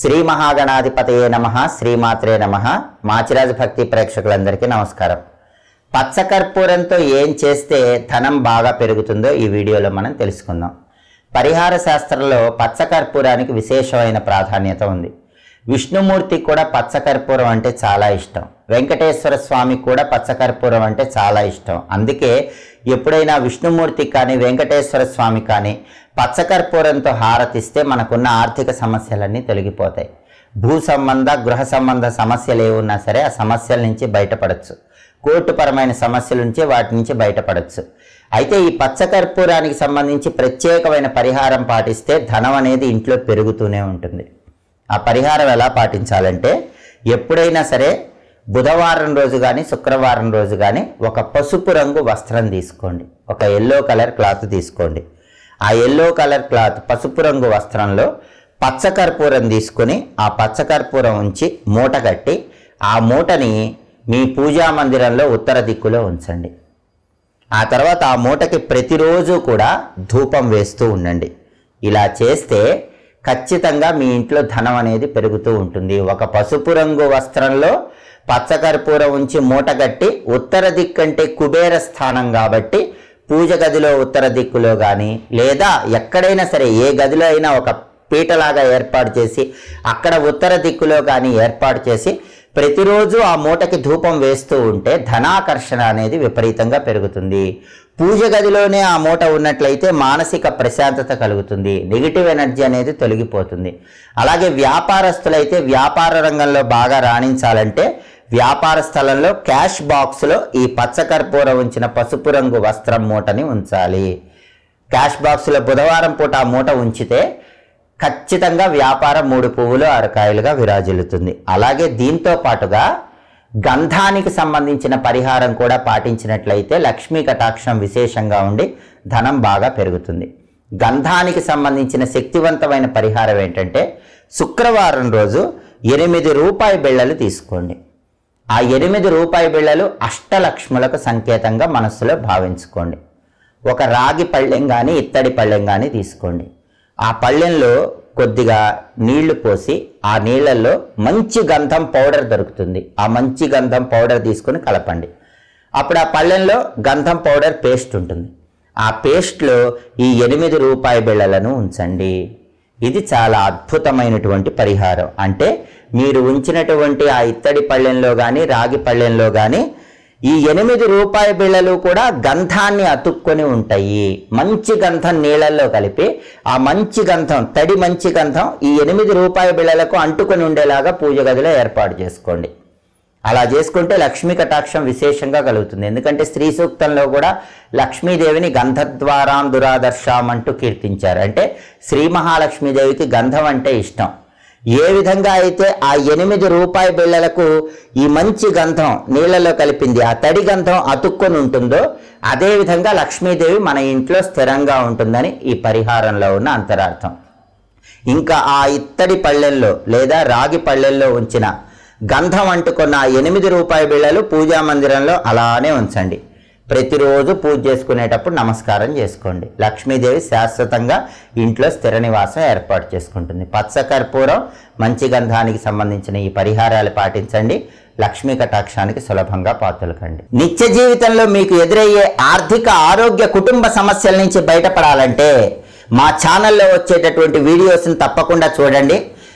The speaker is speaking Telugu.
శ్రీ మహాగణాధిపతయే నమ శ్రీమాత్రే నమ. మాచిరాజు భక్తి ప్రేక్షకులందరికీ నమస్కారం. పచ్చకర్పూరంతో ఏం చేస్తే ధనం బాగా పెరుగుతుందో ఈ వీడియోలో మనం తెలుసుకుందాం. పరిహార శాస్త్రంలో పచ్చకర్పూరానికి విశేషమైన ప్రాధాన్యత ఉంది. విష్ణుమూర్తికి కూడా పచ్చకర్పూరం అంటే చాలా ఇష్టం. వెంకటేశ్వర స్వామికి కూడా పచ్చకర్పూరం అంటే చాలా ఇష్టం. అందుకే ఎప్పుడైనా విష్ణుమూర్తి కానీ వెంకటేశ్వర స్వామి కానీ పచ్చకర్పూరంతో హారతిస్తే మనకున్న ఆర్థిక సమస్యలన్నీ తొలగిపోతాయి. భూ సంబంధ గృహ సంబంధ సమస్యలు ఏమున్నా సరే ఆ సమస్యల నుంచి బయటపడచ్చు. కోర్టుపరమైన సమస్యల నుంచి వాటి నుంచి బయటపడచ్చు. అయితే ఈ పచ్చకర్పూరానికి సంబంధించి ప్రత్యేకమైన పరిహారం పాటిస్తే ధనం అనేది ఇంట్లో పెరుగుతూనే ఉంటుంది. ఆ పరిహారం ఎలా పాటించాలంటే ఎప్పుడైనా సరే బుధవారం రోజు కానీ శుక్రవారం రోజు కానీ ఒక పసుపు రంగు వస్త్రం తీసుకోండి. ఒక ఎల్లో కలర్ క్లాత్ తీసుకోండి. ఆ ఎల్లో కలర్ క్లాత్ పసుపు రంగు వస్త్రంలో పచ్చకర్పూరం తీసుకొని ఆ పచ్చకర్పూరం ఉంచి మూట కట్టి ఆ మూటని మీ పూజా మందిరంలో ఉత్తర దిక్కులో ఉంచండి. ఆ తర్వాత ఆ మూటకి ప్రతిరోజు కూడా ధూపం వేస్తూ ఉండండి. ఇలా చేస్తే ఖచ్చితంగా మీ ఇంట్లో ధనం అనేది పెరుగుతూ ఉంటుంది. ఒక పసుపు రంగు వస్త్రంలో పచ్చకర్పూరం ఉంచి మూట కట్టి ఉత్తర దిక్కంటే కుబేర స్థానం కాబట్టి పూజ గదిలో ఉత్తర దిక్కులో కానీ లేదా ఎక్కడైనా సరే ఏ గదిలో అయినా ఒక పీటలాగా ఏర్పాటు చేసి అక్కడ ఉత్తర దిక్కులో కానీ ఏర్పాటు చేసి ప్రతిరోజు ఆ మూటకి ధూపం వేస్తూ ఉంటే ధనాకర్షణ అనేది విపరీతంగా పెరుగుతుంది. పూజ గదిలోనే ఆ మూట ఉన్నట్లయితే మానసిక ప్రశాంతత కలుగుతుంది. నెగిటివ్ ఎనర్జీ అనేది తొలగిపోతుంది. అలాగే వ్యాపారస్తులైతే వ్యాపార రంగంలో బాగా రాణించాలంటే వ్యాపార స్థలంలో క్యాష్ బాక్స్లో ఈ పచ్చకర్పూర ఉంచిన పసుపు రంగు వస్త్రం మూటని ఉంచాలి. క్యాష్ బాక్స్లో బుధవారం పూట ఆ మూట ఉంచితే ఖచ్చితంగా వ్యాపారం మూడు పువ్వులు అరకాయలుగా విరాజిల్లుతుంది. అలాగే దీంతో పాటుగా గంధానికి సంబంధించిన పరిహారం కూడా పాటించినట్లయితే లక్ష్మీ కటాక్షం విశేషంగా ఉండి ధనం బాగా పెరుగుతుంది. గంధానికి సంబంధించిన శక్తివంతమైన పరిహారం ఏంటంటే శుక్రవారం రోజు ఎనిమిది రూపాయి బిళ్ళలు తీసుకోండి. ఆ ఎనిమిది రూపాయి బిళ్ళలు అష్టలక్ష్ములకు సంకేతంగా మనస్సులో భావించుకోండి. ఒక రాగి పళ్ళెం కానీ ఇత్తడి పళ్ళెం కానీ తీసుకోండి. ఆ పళ్ళెంలో కొద్దిగా నీళ్ళు పోసి ఆ నీళ్ళల్లో మంచి గంధం పౌడర్ దొరుకుతుంది. ఆ మంచి గంధం పౌడర్ తీసుకొని కలపండి. అప్పుడు ఆ పళ్ళెంలో గంధం పౌడర్ పేస్ట్ ఉంటుంది. ఆ పేస్ట్లో ఈ ఎనిమిది రూపాయి బిళ్ళలను ఉంచండి. ఇది చాలా అద్భుతమైనటువంటి పరిహారం. అంటే మీరు ఉంచినటువంటి ఆ ఇత్తడి పళ్ళెంలో కానీ రాగి పళ్ళెంలో కానీ ఈ ఎనిమిది రూపాయి బిళ్ళలు కూడా గంధాన్ని అతుక్కొని ఉంటాయి. మంచి గంధం నీళ్ళల్లో కలిపి ఆ మంచి గంధం తడి మంచి గంధం ఈ ఎనిమిది రూపాయి బిళ్ళలకు అంటుకొని ఉండేలాగా పూజ గదిలో ఏర్పాటు చేసుకోండి. అలా చేసుకుంటే లక్ష్మీ కటాక్షం విశేషంగా కలుగుతుంది. ఎందుకంటే స్త్రీ సూక్తంలో కూడా లక్ష్మీదేవిని గంధద్వారాం దురాదర్శాం అంటూ కీర్తించారు. అంటే శ్రీ మహాలక్ష్మీదేవికి గంధం అంటే ఇష్టం. ఏ విధంగా అయితే ఆ ఎనిమిది రూపాయి బిళ్ళలకు ఈ మంచి గంధం నీళ్ళలో కలిపింది ఆ తడి గంధం అతుక్కొని ఉంటుందో అదేవిధంగా లక్ష్మీదేవి మన ఇంట్లో స్థిరంగా ఉంటుందని ఈ పరిహారంలో ఉన్న అంతరార్థం. ఇంకా ఆ ఇత్తడి పళ్ళెల్లో లేదా రాగి పళ్ళెల్లో ఉంచిన గంధం అంటుకున్న ఎనిమిది రూపాయి బిళ్ళలు పూజా మందిరంలో అలానే ఉంచండి. ప్రతిరోజు పూజ చేసుకునేటప్పుడు నమస్కారం చేసుకోండి. లక్ష్మీదేవి శాశ్వతంగా ఇంట్లో స్థిర నివాసం ఏర్పాటు చేసుకుంటుంది. పచ్చ కర్పూరం మంచి గంధానికి సంబంధించిన ఈ పరిహారాలు పాటించండి. లక్ష్మీ కటాక్షానికి సులభంగా పాతులకండి. నిత్య జీవితంలో మీకు ఎదురయ్యే ఆర్థిక ఆరోగ్య కుటుంబ సమస్యల నుంచి బయటపడాలంటే మా ఛానల్లో వచ్చేటటువంటి వీడియోస్ని తప్పకుండా చూడండి.